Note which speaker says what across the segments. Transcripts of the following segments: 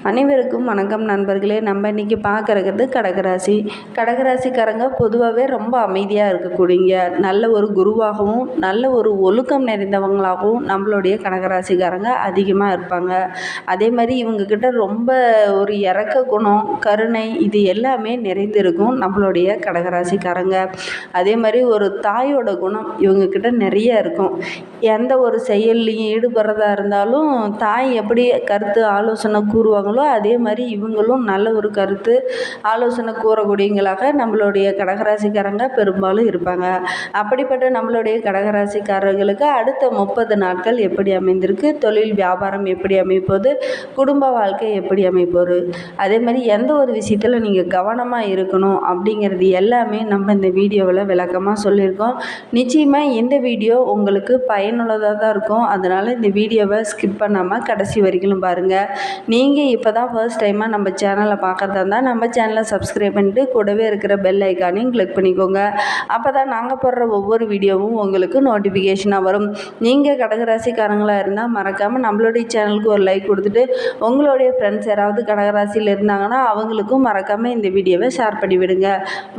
Speaker 1: அனைவருக்கும் வணக்கம் நண்பர்களே. நம்ம இன்றைக்கி பார்க்கறது கடகராசி. கடகராசிக்காரங்க பொதுவாகவே ரொம்ப அமைதியாக இருக்கக்கூடியங்க நல்ல ஒரு குருவாகவும் நல்ல ஒரு ஒழுக்கம் நிறைந்தவங்களாகவும் நம்மளுடைய கடகராசிக்காரங்க அதிகமாக இருப்பாங்க. அதே மாதிரி இவங்கக்கிட்ட ரொம்ப ஒரு இறக்க குணம் கருணை இது எல்லாமே நிறைந்திருக்கும் நம்மளுடைய கடகராசிக்காரங்க. அதே மாதிரி ஒரு தாயோட குணம் இவங்கக்கிட்ட நிறைய இருக்கும். எந்த ஒரு செயல்லையும் ஈடுபடுறதா இருந்தாலும் தாய் எப்படி கருத்து ஆலோசனை கூறுவாங்க கூறுவாங்களோ அதே மாதிரி இவங்களும் நல்ல ஒரு கருத்து ஆலோசனை கூறக்கூடியவங்களாக நம்மளுடைய கடகராசிக்காரங்க பெரும்பாலும் இருப்பாங்க. அப்படிப்பட்ட நம்மளுடைய கடகராசிக்காரர்களுக்கு அடுத்த முப்பது நாட்கள் எப்படி அமைந்திருக்கு தொழில் வியாபாரம் எப்படி அமைப்போது குடும்ப வாழ்க்கை எப்படி அமைப்போது அதே மாதிரி எந்த ஒரு விஷயத்தில் நீங்கள் கவனமாக இருக்கணும் அப்படிங்கிறது எல்லாமே நம்ம இந்த வீடியோவில் விளக்கமாக சொல்லியிருக்கோம். நிச்சயமாக இந்த வீடியோ உங்களுக்கு பயனுள்ளதாக தான் இருக்கும். அதனால் இந்த வீடியோவை ஸ்கிப் பண்ணாமல் கடைசி வரைக்கும் பாருங்கள் நீங்கள் இப்போ தான் ஃபர்ஸ்ட் டைமாக நம்ம சேனலை பார்க்குறதா இருந்தால் நம்ம சேனலை சப்ஸ்கிரைப் பண்ணிட்டு கூடவே இருக்கிற பெல் ஐக்கானையும் கிளிக் பண்ணிக்கோங்க. அப்போ தான் நாங்கள் போடுற ஒவ்வொரு வீடியோவும் உங்களுக்கு நோட்டிஃபிகேஷனாக வரும். நீங்கள் கடகராசிக்காரங்களாக இருந்தால் மறக்காமல் நம்மளுடைய சேனலுக்கு ஒரு லைக் கொடுத்துட்டு உங்களுடைய ஃப்ரெண்ட்ஸ் யாராவது கடகராசியில் இருந்தாங்கன்னா அவங்களுக்கும் மறக்காமல் இந்த வீடியோவை ஷேர் பண்ணிவிடுங்க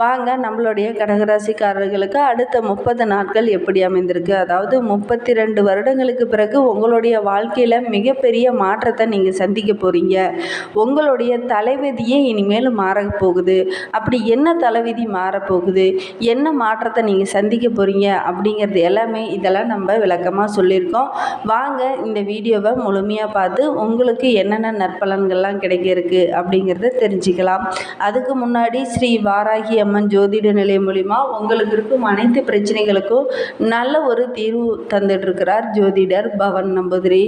Speaker 1: வாங்க நம்மளுடைய கடகராசிக்காரர்களுக்கு அடுத்த முப்பது நாட்கள் எப்படி அமைந்திருக்கு? அதாவது முப்பத்தி ரெண்டு வருடங்களுக்கு பிறகு உங்களுடைய வாழ்க்கையில் மிகப்பெரிய மாற்றத்தை நீங்கள் சந்திக்க போகிறீங்க உங்களுடைய தலைவிதியே இனிமேல் மாறப்போகுது அப்படி என்ன தலைவிதி மாறப்போகுது என்ன மாற்றத்தை நீங்கள் சந்திக்க போகிறீங்க அப்படிங்கிறது எல்லாமே இதெல்லாம் நம்ம விளக்கமாக சொல்லியிருக்கோம். வாங்க இந்த வீடியோவை முழுமையாக பார்த்து உங்களுக்கு என்னென்ன நற்பலன்கள்லாம் கிடைக்க இருக்கு அப்படிங்கிறத தெரிஞ்சுக்கலாம். அதுக்கு முன்னாடி ஸ்ரீ வாராகி அம்மன் ஜோதிட நிலையம் மூலிமா உங்களுக்கு இருக்கும் அனைத்து பிரச்சனைகளுக்கும் நல்ல ஒரு தீர்வு தந்துட்டுருக்கிறார் ஜோதிடர் பவன் நம்பூதிரி.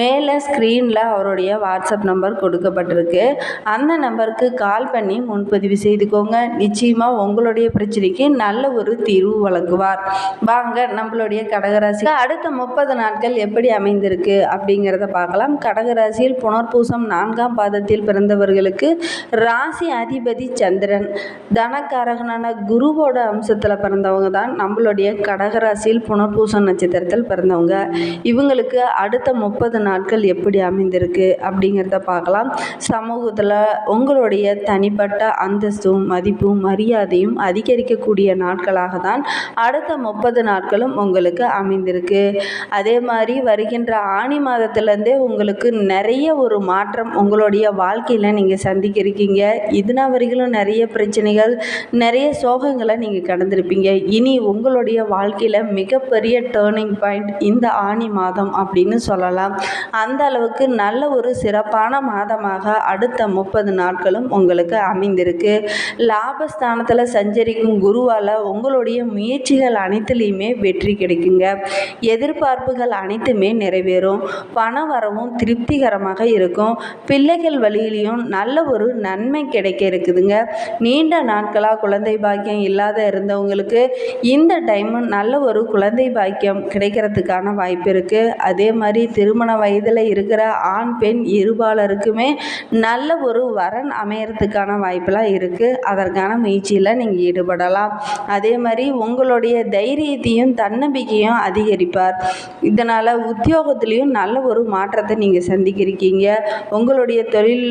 Speaker 1: மேலே ஸ்க்ரீனில் அவருடைய வாட்ஸ்அப் நம்பர் கொடுக்கப்பட்டிருக்கு. அந்த நம்பருக்கு கால் பண்ணி முன்பதிவு செய்துக்கோங்க. நிச்சயமாக உங்களுடைய பிரச்சனைக்கு நல்ல ஒரு தீர்வு வழங்குவார். வாங்க நம்மளுடைய கடகராசி. அடுத்த முப்பது நாட்கள் எப்படி அமைந்திருக்கு அப்படிங்கிறத பார்க்கலாம். கடகராசியில் புனர்பூசம் நான்காம் பாதத்தில் பிறந்தவர்களுக்கு ராசி அதிபதி சந்திரன். தனக்காரகனான குருவோட அம்சத்தில் பிறந்தவங்க தான் நம்மளுடைய கடகராசியில் புனர்பூசம் நட்சத்திரத்தில் பிறந்தவங்க. இவங்களுக்கு அடுத்த முப்பது நாட்கள் எப்படி அமைந்திருக்கு அப்படிங்கிறத பார்க்கலாம். சமூகத்தில் உங்களுடைய தனிப்பட்ட அந்தஸ்தும் மதிப்பும் மரியாதையும் அதிகரிக்கக்கூடிய நாட்களாக தான் அடுத்த முப்பது நாட்களும் உங்களுக்கு அமைந்திருக்கு. அதே மாதிரி வருகின்ற ஆணி மாதத்துலேருந்தே உங்களுக்கு நிறைய ஒரு மாற்றம் உங்களுடைய வாழ்க்கையில் நீங்கள் சந்திக்க இருக்கீங்க இதுனா வரைக்கும் நிறைய பிரச்சனைகள் நிறைய சோகங்களை நீங்கள் கடந்திருப்பீங்க. இனி உங்களுடைய வாழ்க்கையில் மிகப்பெரிய டேர்னிங் பாயிண்ட் இந்த ஆணி மாதம் அப்படின்னு சொல்லலாம். அந்த அளவுக்கு நல்ல ஒரு சிறப்பான மாதமாக அடுத்த முப்பது நாட்களும் உங்களுக்கு அமைந்திருக்கு. லாபஸ்தானத்தில் சஞ்சரிக்கும் குருவால் உங்களுடைய முயற்சிகள் அனைத்துலேயுமே வெற்றி கிடைக்குங்க. எதிர்பார்ப்புகள் அனைத்துமே நிறைவேறும். பண வரவும் திருப்திகரமாக இருக்கும். பிள்ளைகள் வழியிலையும் நல்ல ஒரு நன்மை கிடைக்க இருக்குதுங்க. நீண்ட நாட்களாக குழந்தை பாக்கியம் இல்லாத இருந்தவங்களுக்கு இந்த டைம் நல்ல ஒரு குழந்தை பாக்கியம் கிடைக்கிறதுக்கான வாய்ப்பு இருக்குது அதே மாதிரி திருமண வயதில் இருக்கிற ஆண் பெண் எல்லாருக்குமே நல்ல ஒரு வரன் அமையறதுக்கான வாய்ப்பெல்லாம் இருக்குது அதற்கான முயற்சியில் நீங்கள் ஈடுபடலாம். அதே மாதிரி உங்களுடைய தைரியத்தையும் தன்னம்பிக்கையும் அதிகரிப்பார். இதனால் உத்தியோகத்துலேயும் நல்ல ஒரு மாற்றத்தை நீங்கள் சந்திக்கிருக்கீங்க. உங்களுடைய தொழில்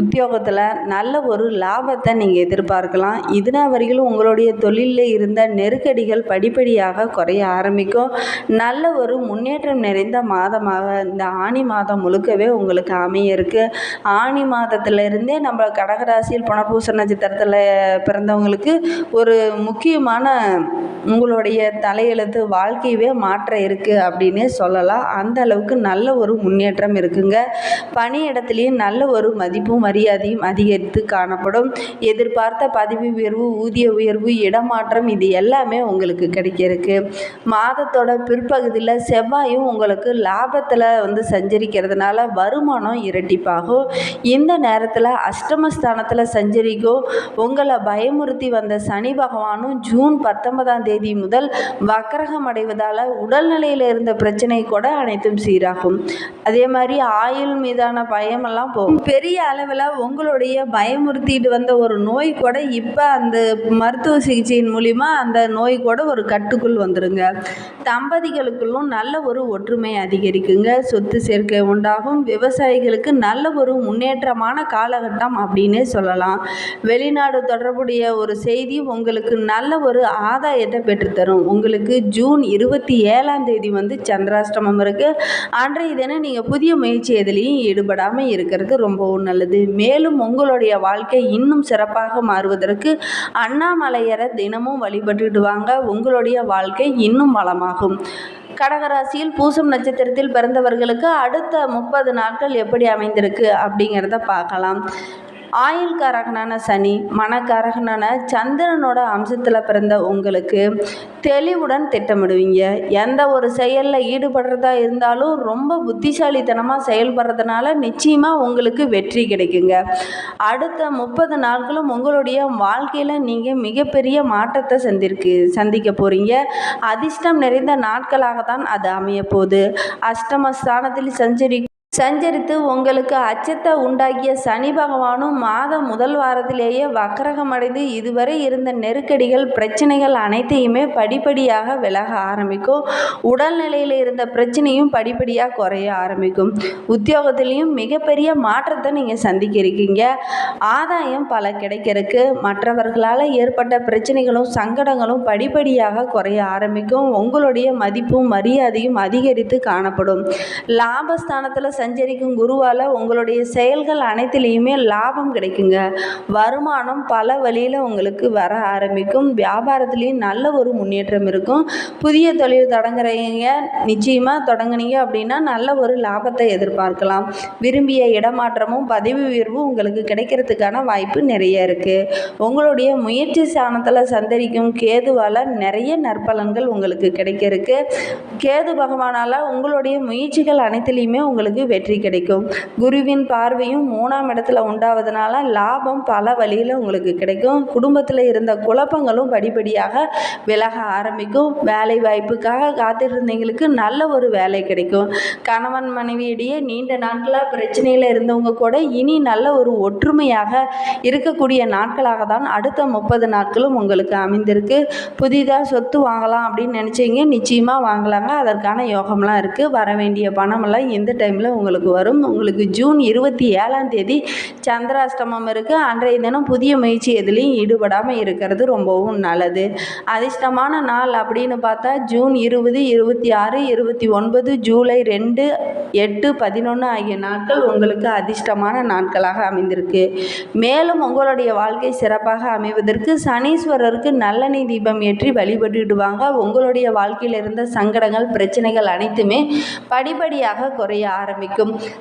Speaker 1: உத்தியோகத்தில் நல்ல ஒரு லாபத்தை நீங்கள் எதிர்பார்க்கலாம். இதுனா வரையிலும் உங்களுடைய தொழிலில் இருந்த நெருக்கடிகள் படிப்படியாக குறைய ஆரம்பிக்கும். நல்ல ஒரு முன்னேற்றம் நிறைந்த மாதமாக இந்த ஆணி மாதம் முழுக்கவே உங்களுக்கு அமைய இருக்குது ஆணி மாதத்திலிருந்தே நம்ம கடகராசியில் புனர்பூச நட்சத்திரத்தில் பிறந்தவங்களுக்கு ஒரு முக்கியமான உங்களுடைய தலையெழுத்து வாழ்க்கையவே மாற்ற இருக்குது அப்படின்னே சொல்லலாம். அந்த அளவுக்கு நல்ல ஒரு முன்னேற்றம் இருக்குங்க. பணியிடத்துலேயும் நல்ல ஒரு மதிப்பும் மரியாதையும் அதிகரித்து காணப்படும். எதிர்பார்த்த பதவி உயர்வு ஊதிய உயர்வு இடமாற்றம் இது எல்லாமே உங்களுக்கு கிடைக்கிறதுக்கு. மாதத்தோட பிற்பகுதியில் செவ்வாயும் உங்களுக்கு லாபத்தில் வந்து சஞ்சரிக்கிறதுனால வருமானம் இரட்டிப்பாகும். இந்த நேரத்தில் அஷ்டமஸ்தானத்தில் சஞ்சரிக்கும். உங்களை பயமுறுத்தி வந்த சனி பகவானும் ஜூன் பத்தொன்பதாம் தேதி முதல் வக்கரகம் அடைவதால் உடல்நிலையில் இருந்த பிரச்சனை கூட அனைத்தும் சீராகும். அதே மாதிரி ஆயுள் மீதான பயமெல்லாம் போகும். பெரிய அளவு அளவில் உங்களுடைய பயமுறுத்திட்டு வந்த ஒரு நோய் கூட இப்போ அந்த மருத்துவ சிகிச்சையின் மூலிமா அந்த நோய் கூட ஒரு கட்டுக்குள் வந்துடுங்க தம்பதிகளுக்குள்ளும் நல்ல ஒரு ஒற்றுமை அதிகரிக்குங்க. சொத்து சேர்க்கை உண்டாகும். விவசாயிகளுக்கு நல்ல ஒரு முன்னேற்றமான காலகட்டம் அப்படின்னே சொல்லலாம். வெளிநாடு தொடர்புடைய ஒரு செய்தி உங்களுக்கு நல்ல ஒரு ஆதாயத்தை பெற்றுத்தரும். உங்களுக்கு ஜூன் இருபத்தி ஏழாம் தேதி வந்து சந்திராஷ்டமம் இருக்குது அன்றைய தினம் நீங்கள் புதிய முயற்சி எதுலேயும் ஈடுபடாமல் இருக்கிறது ரொம்பவும் நல்லது. மேலும் உங்களுடைய வாழ்க்கை இன்னும் சிறப்பாக மாறுவதற்கு அண்ணாமலையரை தினமும் வழிபட்டுட்டு வாங்க உங்களுடைய வாழ்க்கை இன்னும் வளமாகும். கடகராசியில் பூசம் நட்சத்திரத்தில் பிறந்தவர்களுக்கு அடுத்த முப்பது நாட்கள் எப்படி அமைந்திருக்கு அப்படிங்கிறத பார்க்கலாம். ஆயுள்காரகனான சனி மனக்காரகனான சந்திரனோட அம்சத்தில் பிறந்த உங்களுக்கு தெளிவுடன் திட்டமிடுவீங்க. எந்த ஒரு செயலில் ஈடுபடுறதா இருந்தாலும் ரொம்ப புத்திசாலித்தனமாக செயல்படுறதுனால நிச்சயமாக உங்களுக்கு வெற்றி கிடைக்குங்க. அடுத்த முப்பது நாட்களும் உங்களுடைய வாழ்க்கையில் நீங்கள் மிகப்பெரிய மாற்றத்தை சந்திருக்கு சந்திக்க போகிறீங்க அதிர்ஷ்டம் நிறைந்த நாட்களாக தான் அது அமைய போகுது அஷ்டமஸ்தானத்தில் சஞ்சரி சஞ்சரித்து உங்களுக்கு அச்சத்தை உண்டாக்கிய சனி பகவானும் மாதம் முதல் வாரத்திலேயே வக்கரகமடைந்து இதுவரை இருந்த நெருக்கடிகள் பிரச்சனைகள் அனைத்தையுமே படிப்படியாக விலக ஆரம்பிக்கும். உடல்நிலையில் இருந்த பிரச்சனையும் படிப்படியாக குறைய ஆரம்பிக்கும். உத்தியோகத்திலையும் மிகப்பெரிய மாற்றத்தை நீங்கள் சந்திக்க இருக்கீங்க ஆதாயம் பல கிடைக்கிறதுக்கு மற்றவர்களால் ஏற்பட்ட பிரச்சனைகளும் சங்கடங்களும் படிப்படியாக குறைய ஆரம்பிக்கும். உங்களுடைய மதிப்பும் மரியாதையும் அதிகரித்து காணப்படும். லாபஸ்தானத்தில் சஞ்சரிக்கும் குருவால் உங்களுடைய செயல்கள் அனைத்துலேயுமே லாபம் கிடைக்குங்க. வருமானம் பல வழியில் உங்களுக்கு வர ஆரம்பிக்கும். வியாபாரத்துலேயும் நல்ல ஒரு முன்னேற்றம் இருக்கும். புதிய தொழில் தொடங்குறீங்க நிச்சயமாக தொடங்குனீங்க அப்படின்னா நல்ல ஒரு லாபத்தை எதிர்பார்க்கலாம். விரும்பிய இடமாற்றமும் பதவி உயர்வும் உங்களுக்கு கிடைக்கிறதுக்கான வாய்ப்பு நிறைய இருக்குது உங்களுடைய முயற்சி ஸ்தானத்தில் சந்தரிக்கும் கேதுவால் நிறைய நற்பலன்கள் உங்களுக்கு கிடைக்க இருக்கு. கேது பகவானால் உங்களுடைய முயற்சிகள் அனைத்துலேயுமே உங்களுக்கு வெற்றி கிடைக்கும். குருவின் பார்வையும் மூணாம் இடத்துல உண்டாவதுனால லாபம் பல வழியில் உங்களுக்கு கிடைக்கும். குடும்பத்தில் இருந்த குழப்பங்களும் படிப்படியாக விலக ஆரம்பிக்கும். வேலை வாய்ப்புக்காக காத்திருந்தவங்களுக்கு நல்ல ஒரு வேலை கிடைக்கும். கணவன் மனைவியிடையே நீண்ட நாட்களாக பிரச்சனையில் இருந்தவங்க கூட இனி நல்ல ஒரு ஒற்றுமையாக இருக்கக்கூடிய நாட்களாக தான் அடுத்த முப்பது நாட்களும் உங்களுக்கு அமைந்திருக்கு. புதிதாக சொத்து வாங்கலாம் அப்படின்னு நினச்சிங்க நிச்சயமாக வாங்கலாங்க. அதற்கான யோகம்லாம் இருக்குது வர வேண்டிய பணமெல்லாம் எந்த டைமில் உங்களுக்கு வரும். உங்களுக்கு ஜூன் இருபத்தி ஏழாம் தேதி சந்திராஷ்டமம் இருக்குது அன்றைய தினம் புதிய முயற்சி எதுலேயும் ஈடுபடாமல் இருக்கிறது ரொம்பவும் நல்லது. அதிர்ஷ்டமான நாள் அப்படின்னு பார்த்தா ஜூன் இருபது இருபத்தி ஆறு இருபத்தி ஒன்பது ஜூலை ரெண்டு எட்டு பதினொன்று ஆகிய நாட்கள் உங்களுக்கு அதிர்ஷ்டமான நாட்களாக அமைந்திருக்கு. மேலும் உங்களுடைய வாழ்க்கை சிறப்பாக அமைவதற்கு சனீஸ்வரருக்கு நல்லெண்ணெய் தீபம் ஏற்றி வழிபட்டுடுவாங்க. உங்களுடைய வாழ்க்கையில் இருந்த சங்கடங்கள் பிரச்சனைகள் அனைத்துமே படிப்படியாக குறைய ஆரம்பிக்கும்.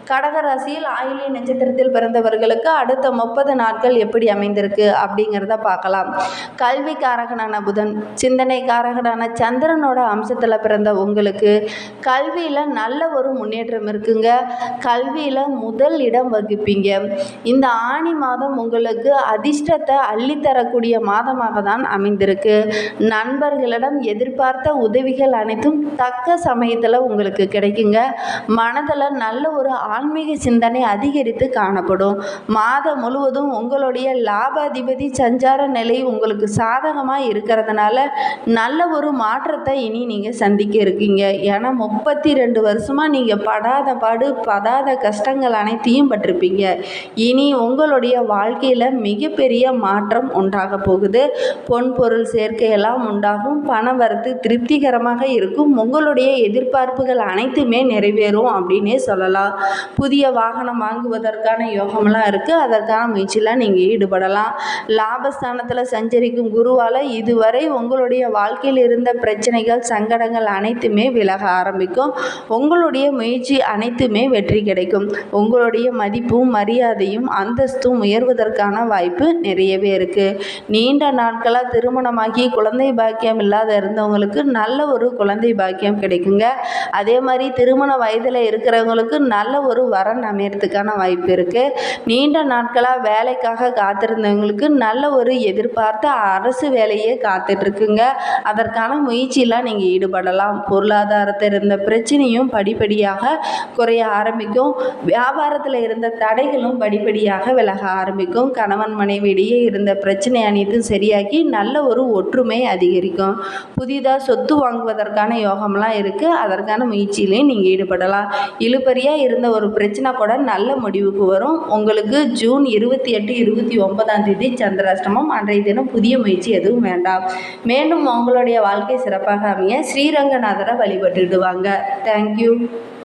Speaker 1: கடகராசியில் ஆயிலி நட்சத்திரத்தில் பிறந்தவர்களுக்கு அடுத்த முப்பது நாட்கள் எப்படி அமைந்திருக்கு அப்படிங்கிறத பார்க்கலாம். கல்விக்காரகனான புதன் சிந்தனைக்காரகனான சந்திரனோட அம்சத்தில் பிறந்த உங்களுக்கு கல்வியில் நல்ல ஒரு முன்னேற்றம் இருக்குங்க. கல்வியில் முதல் இடம் வகிப்பீங்க. இந்த ஆணி மாதம் உங்களுக்கு அதிர்ஷ்டத்தை அள்ளித்தரக்கூடிய மாதமாக தான் அமைந்திருக்கு. நண்பர்களிடம் எதிர்பார்த்த உதவிகள் அனைத்தும் தக்க சமயத்தில் உங்களுக்கு கிடைக்குங்க. மனதில் நல்ல நல்ல ஒரு ஆன்மீக சிந்தனை அதிகரித்து காணப்படும். மாதம் முழுவதும் உங்களுடைய லாபாதிபதி சஞ்சார நிலை உங்களுக்கு சாதகமாக இருக்கிறதுனால நல்ல ஒரு மாற்றத்தை இனி நீங்கள் சந்திக்க இருக்கீங்க. ஏன்னா முப்பத்தி ரெண்டு வருஷமாக நீங்கள் படாத பாடு படாத கஷ்டங்கள் அனைத்தையும் பட்டிருப்பீங்க. இனி உங்களுடைய வாழ்க்கையில் மிகப்பெரிய மாற்றம் உண்டாக போகுது. பொன் பொருள் சேர்க்கையெல்லாம் உண்டாகும். பண வரத்து திருப்திகரமாக இருக்கும். உங்களுடைய எதிர்பார்ப்புகள் அனைத்துமே நிறைவேறும் அப்படின்னே சொல்லலாம். புதிய வாகனம் வாங்குவதற்கான யோகமெல்லாம் இருக்குது அதற்கான முயற்சியெலாம் நீங்கள் ஈடுபடலாம். லாபஸ்தானத்தில் சஞ்சரிக்கும் குருவால் இதுவரை உங்களுடைய வாழ்க்கையில் இருந்த பிரச்சனைகள் சங்கடங்கள் அனைத்துமே விலக ஆரம்பிக்கும். உங்களுடைய முயற்சி அனைத்துமே வெற்றி கிடைக்கும். உங்களுடைய மதிப்பும் மரியாதையும் அந்தஸ்தும் உயர்வதற்கான வாய்ப்பு நிறையவே இருக்குது நீண்ட நாட்களாக திருமணமாகி குழந்தை பாக்கியம் இல்லாத இருந்தவங்களுக்கு நல்ல ஒரு குழந்தை பாக்கியம் கிடைக்குங்க. அதே மாதிரி திருமண வயதில் இருக்கிறவங்களுக்கு உங்களுக்கு நல்ல ஒரு வரன் அமையறதுக்கான வாய்ப்பு இருக்குது நீண்ட நாட்களாக வேலைக்காக காத்திருந்தவங்களுக்கு நல்ல ஒரு எதிர்பார்த்த அரசு வேலையே காத்துட்ருக்குங்க. அதற்கான முயற்சியெலாம் நீங்கள் ஈடுபடலாம். பொருளாதாரத்தில் இருந்த பிரச்சனையும் படிப்படியாக குறைய ஆரம்பிக்கும். வியாபாரத்தில் இருந்த தடைகளும் படிப்படியாக விலக ஆரம்பிக்கும். கணவன் மனைவியிடையே இருந்த பிரச்சனை அனைத்தும் சரியாகி நல்ல ஒரு ஒற்றுமை அதிகரிக்கும். புதிதாக சொத்து வாங்குவதற்கான யோகம்லாம் இருக்குது அதற்கான முயற்சியிலையும் நீங்கள் ஈடுபடலாம். இழுபறியாக இருந்த ஒரு பிரச்சனை கூட நல்ல முடிவுக்கு வரும். உங்களுக்கு ஜூன் இருபத்தி எட்டு இருபத்தி ஒன்பதாம் தேதி சந்திராஷ்டமம். அன்றைய தினம் புதிய முயற்சி எதுவும் வேண்டாம். மேலும் உங்களுடைய வாழ்க்கை சிறப்பாக அமைய ஸ்ரீரங்கநாதரை வழிபட்டுடுவாங்க தேங்க்யூ